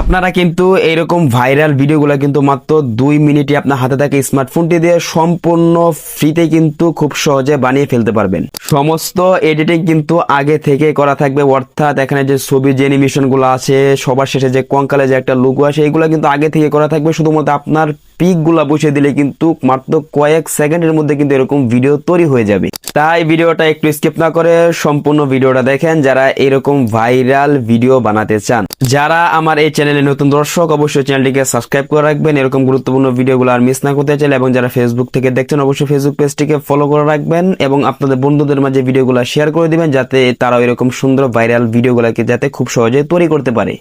আপনারা কিন্তু এইরকম ভাইরাল ভিডিওগুলো কিন্তু মাত্র দুই মিনিটে আপনার হাতে থাকে স্মার্টফোনটি দিয়ে সম্পূর্ণ ফ্রিতে কিন্তু খুব সহজে বানিয়ে ফেলতে পারবেন। সমস্ত এডিটিং কিন্তু আগে থেকে করা থাকবে, অর্থাৎ এখানে যে ছবি, যে অ্যানিমেশনগুলো আছে, সবার শেষে যে কঙ্কালে যে একটা লুকো আছে এগুলো কিন্তু আগে থেকে করা থাকবে। শুধুমাত্র আপনার পিকগুলা বসিয়ে দিলে কিন্তু মাত্র কয়েক সেকেন্ডের মধ্যে কিন্তু এরকম ভিডিও তৈরি হয়ে যাবে। তাই ভিডিওটা একটু স্কিপ না করে সম্পূর্ণ ভিডিওটা দেখেন যারা এরকম ভাইরাল ভিডিও বানাতে চান। যারা আমার এই চ্যানেলে নতুন দর্শক, অবশ্যই চ্যানেলটিকে সাবস্ক্রাইব করে রাখবেন। এরকম গুরুত্বপূর্ণ ভিডিওগুলো আর মিস না করতে চাইলে এবং যারা ফেসবুক থেকে দেখছেন, অবশ্যই ফেসবুক পেজটিকে ফলো করে রাখবেন এবং আপনাদের বন্ধুদের মাঝে ভিডিওগুলো শেয়ার করে দিবেন, যাতে তারাও এরকম সুন্দর ভাইরাল ভিডিওগুলোকে যাতে খুব সহজে তৈরি করতে পারে।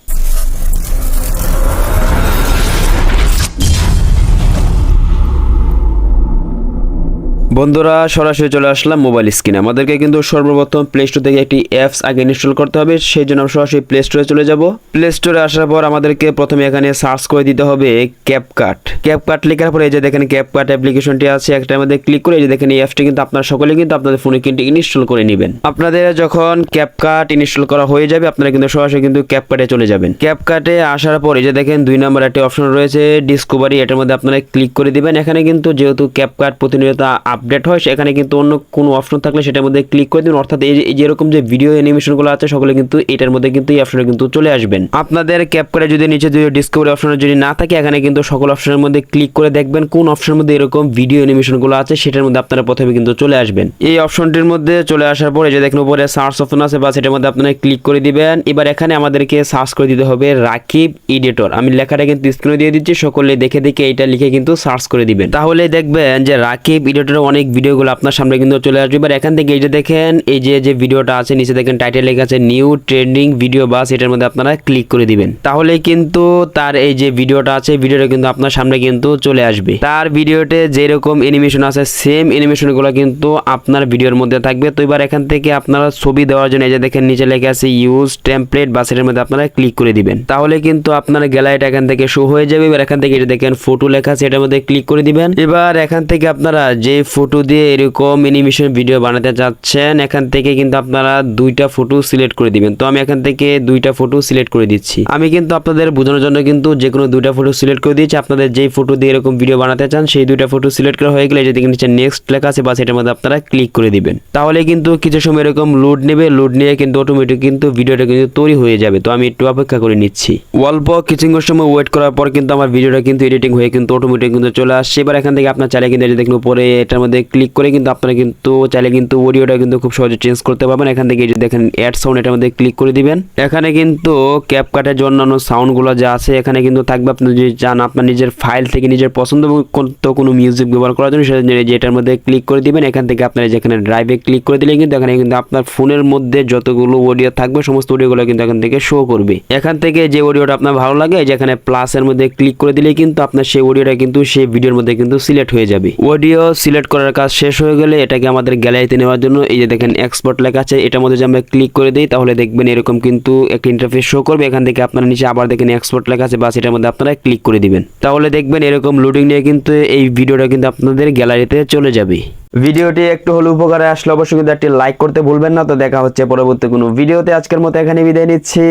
বন্ধুরা, সরাসরি চলে আসলাম মোবাইল স্ক্রিনে আমাদেরকে কিন্তু সর্বপ্রথম প্লে স্টোর থেকে একটি অ্যাপস আগে ইনস্টল করতে হবে, সেই জন্য আমরা সরাসরি প্লে স্টোরে চলে যাব। প্লে স্টোরে আসার পর আমাদেরকে প্রথমে এখানে সার্চ করে দিতে হবে ক্যাপকাট ক্যাপকাট লেখার পরে এই যে দেখেন ক্যাপকাট অ্যাপ্লিকেশনটি আছে, একটা মধ্যে ক্লিক করে এই যে দেখেন এই অ্যাপসটি কিন্তু আপনারা সকলে কিন্তু আপনাদের ফোনে কিন্তু ইনস্টল করে নেবেন। আপনাদের যখন ক্যাপকাট ইনস্টল করা হয়ে যাবে, আপনারা কিন্তু সরাসরি কিন্তু ক্যাপকাটে চলে যাবেন। ক্যাপকাটে আসার পর এই যে দেখেন দুই নম্বর একটি অপশন রয়েছে ডিসকভারি এটার মধ্যে আপনারা ক্লিক করে দিবেন। এখানে কিন্তু যেহেতু ক্যাপকাট প্রতিনিয়ত আপডেট হয়, সেখানে কিন্তু অন্য কোনো অপশন থাকলে সেটার মধ্যে ক্লিক করে দিন। অর্থাৎ এই যেরকম যে ভিডিও অ্যানিমেশনগুলো আছে, সকলে কিন্তু এটার মধ্যে কিন্তু এই অপশনে কিন্তু চলে আসবেন। আপনাদের ক্যাপ করে যদি নিচে যদি ডিসকভারি অপশন যদি না থাকে, এখানে কিন্তু সকল অপশনের মধ্যে ক্লিক করে দেখবেন কোন অপশনের মধ্যে এরকম ভিডিও অ্যানিমেশনগুলো আছে, সেটার মধ্যে আপনারা প্রথমে কিন্তু চলে আসবেন। এই অপশনটির মধ্যে চলে আসার পরে যে দেখেন, উপরে সার্চ অপশন আছে, বা সেটার মধ্যে আপনারা ক্লিক করে দিবেন। এবার এখানে আমাদেরকে সার্চ করে দিতে হবে রাকিব এডিটর আমি লেখাটা কিন্তু স্ক্রিনে দিয়ে দিচ্ছি, সকলে দেখে দেখে এটা লিখে কিন্তু সার্চ করে দিবেন। তাহলে দেখবেন যে রাকিব এডিটরের অনেক ভিডিওগুলো আপনার সামনে কিন্তু চলে আসবে। এবার এখান থেকে এই যে দেখেন, এই যে যে ভিডিওটা আছে, নিচে দেখেন টাইটেল লেখা আছে নিউ ট্রেন্ডিং ভিডিও বাস এটার মধ্যে আপনারা ক্লিক করে দিবেন। তাহলে কিন্তু তার এই যে ভিডিওটা আছে ভিডিওটা কিন্তু আপনার সামনে কিন্তু চলে আসবে। তার ভিডিওতে যেরকম অ্যানিমেশন আছে সেম অ্যানিমেশনগুলো কিন্তু আপনার ভিডিওর মধ্যে থাকবে। তো এবার এখান থেকে আপনারা ছবি দেওয়ার জন্য এই যে দেখেন, নিচে লেখা আছে ইউজ টেমপ্লেট বা সেটার মধ্যে আপনারা ক্লিক করে দিবেন। তাহলে কিন্তু আপনার গ্যালারিটা এখান থেকে শো হয়ে যাবে। এবার এখান থেকে এটা দেখেন ফটো লেখা আছে, এটার মধ্যে ক্লিক করে দিবেন। এবার এখান থেকে আপনারা যে ফটো দিয়ে এরকম অ্যানিমেশন ভিডিও বানাতে চাচ্ছেন, এখান থেকে কিন্তু আপনারা দুইটা ফটো সিলেক্ট করে দিবেন। তো আমি এখান থেকে দুইটা ফটো সিলেক্ট করে দিচ্ছি। আমি কিন্তু আপনাদের বোঝানোর জন্য কিন্তু যে কোনো দুইটা ফটো সিলেক্ট করে দিয়েছি। আপনাদের যেই ফটো দিয়ে এরকম ভিডিও বানাতে চান, সেই দুইটা ফটো সিলেক্ট করা হয়ে গেলে যদি নিচে নেক্সট লেখা আছে বা সেটার মধ্যে আপনারা ক্লিক করে দিবেন। তাহলে কিন্তু কিছু সময় এরকম লোড নেবে লোড নিয়ে কিন্তু অটোমেটিক কিন্তু ভিডিওটা কিন্তু তৈরি হয়ে যাবে। তো আমি একটু অপেক্ষা করে নিচ্ছি। অল্প কিছু সময় ওয়েট করার পর কিন্তু আমার ভিডিওটা কিন্তু এডিটিং হয়ে কিন্তু অটোমেটিক কিন্তু চলে আসছে। এবার এখান থেকে আপনার চাইলে কিন্তু দেখুন এটার মধ্যে ক্লিক করে কিন্তু আপনারা কিন্তু চাইলে কিন্তু অডিওটা কিন্তু খুব সহজে চেঞ্জ করতে পারবেন। এখান থেকে দেখেন অ্যাড সাউন্ড এটার মধ্যে ক্লিক করে দিবেন। এখানে কিন্তু ক্যাপকাটের জন্য অন্য সাউন্ডগুলো যা আছে, এখানে কিন্তু থাকবে আপনি যদি চান আপনার নিজের ফাইল থেকে নিজের পছন্দ মতো কোনো মিউজিক ব্যবহার করার জন্য, সেটা যে এটার মধ্যে ক্লিক করে দিবেন। এখান থেকে আপনারা যেখানে ড্রাইভে ক্লিক করে দিলে কিন্তু এখানে কিন্তু আপনার ফোনের মধ্যে যতগুলো অডিও থাকবে, সমস্ত অডিওগুলো কিন্তু এখান থেকে শো করবে। এখান থেকে যে অডিওটা আপনার ভালো লাগে যেখানে প্লাসের মধ্যে ক্লিক করে দিলে কিন্তু আপনার সেই অডিওটা কিন্তু সেই ভিডিওর মধ্যে কিন্তু সিলেক্ট হয়ে যাবে। অডিও সিলেক্ট করার কাজ শেষ হয়ে গেলে এটাকে আমাদের গ্যালারিতে নেওয়ার জন্য, এই যে দেখেন এক্সপোর্ট লেখা আছে, এটার মধ্যে যে আমরা ক্লিক করে দিই, তাহলে দেখবেন এরকম কিন্তু একটা ইন্টারফেস শো করবে। এখান থেকে আপনারা নিচে আবার দেখেন এক্সপোর্ট লেখা আছে বা সেটার মধ্যে আপনারা ক্লিক করে দিবেন। তাহলে দেখবেন এরকম লোডিং নিয়ে কিন্তু এই ভিডিওটা কিন্তু আপনাদের গ্যালারিতে চলে যাবে। ভিডিওটি একটু হলে উপকারে আসলে অবশ্যই কিন্তু একটি লাইক করতে ভুলবেন না। তো দেখা হচ্ছে পরবর্তী কোনো ভিডিওতে। আজকের মতো এখানে বিদায় নিচ্ছি।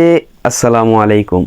আসসালামু আলাইকুম।